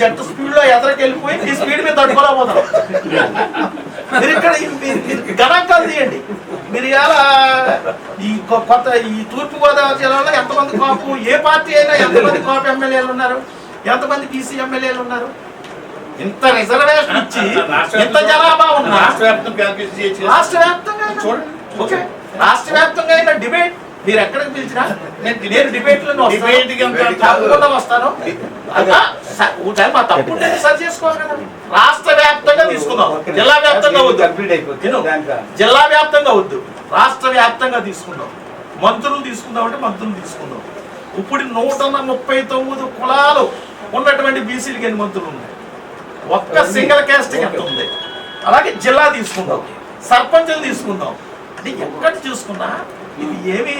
జట్టు స్పీడ్లో ఎదరికి వెళ్ళిపోయి ఈ స్పీడ్ మీద తట్టుకోలేకపోతాం మీరు ఇక్కడ గణాంకాలు తీయండి మీరు ఇలా ఈ కొత్త ఈ తూర్పు గోదావరి జిల్లాలో ఎంతమంది కాపు ఏ పార్టీ అయినా ఎంతమంది కాపు ఎమ్మెల్యేలు ఉన్నారు ఎంతమంది బీసీ ఎమ్మెల్యేలు ఉన్నారు ఇంత రిజర్వేషన్ ఇచ్చి ఇంత జనాభా ఉన్నా రాష్ట్ర వ్యాప్తం క్యాల్కులేట్ చేయొచ్చు కదా. రాష్ట్ర వ్యాప్తంగా చూడండి. ఓకే రాష్ట్ర వ్యాప్తంగా డిబేట్ మీరు ఎక్కడికి పిలిచినా నేను నేను డిబేట్లో తప్పకుండా వస్తాను. మా తప్పు సరి చేసుకోవాలి కదా. రాష్ట్ర వ్యాప్తంగా తీసుకుందాం. జిల్లా వ్యాప్తంగా వద్దు. జిల్లా వ్యాప్తంగా వద్దు. రాష్ట్ర వ్యాప్తంగా తీసుకుందాం. మంత్రులు తీసుకుందాం అంటే మంత్రులు తీసుకుందాం. ఇప్పుడు నూట ముప్పై తొమ్మిది కులాలు ఉన్నటువంటి బీసీలకి ఎన్ని మంత్రులు ఉన్నాయి? ఒక్క సింగిల్ క్యాస్ట్ ఎంత ఉంది? అలాగే జిల్లా తీసుకుందాం. సర్పంచులు తీసుకుందాం. అంటే ఎక్కడ చూసుకున్నా ఇది ఏమి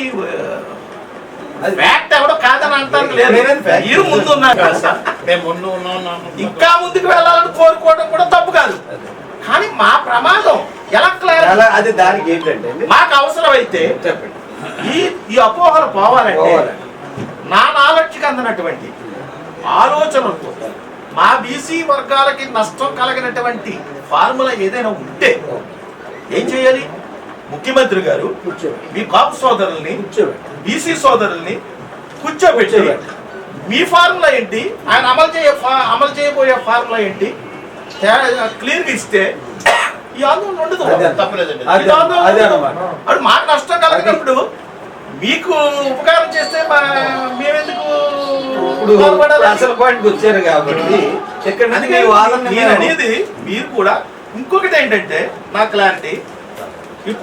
ఫ్యాక్ట్ ఎవడో కాదని అంటానికి లేదు. మీరు ముందు. ఇంకా ముందుకు వెళ్ళాలని కోరుకోవడం కూడా తప్పు కాదు. కానీ మా ప్రమాదం ఎలా క్లారిటీ అది దానికి ఏంటంటే మాకు అవసరం అయితే చెప్పండి. ఈ ఈ అపోహలు పోవాలంటే పోవాలండి. నా నాలెడ్జ్కి అందినటువంటి ఆలోచనలతో మా బీసీ వర్గాలకి నష్టం కలిగినటువంటి ఫార్ములా ఏదైనా ఉంటే ఏం చేయాలి? ముఖ్యమంత్రి గారు మీ కాపు సోదరుల్ని బీసీ సోదరుల్ని కూర్చోబెట్టి. మీ ఫార్ములా ఏంటి? ఆయన అమలు చేయ ఫా- అమలు చేయబోయే ఫార్ములా ఏంటి? క్లియర్ ఇస్తే ఈ ఆందోళన ఉండదు. అదే. తప్పలేదండి అది మాకు నష్టం కలిగినప్పుడు మీకు ఉపకారం చేస్తే మా- మేమెందుకు ఇప్పుడు? అసలు పాయింట్కి వచ్చారు కాబట్టి ఇక్కడ నేను అనేది మీరు కూడా ఇంకొకటి ఏంటంటే నా క్లారిటీ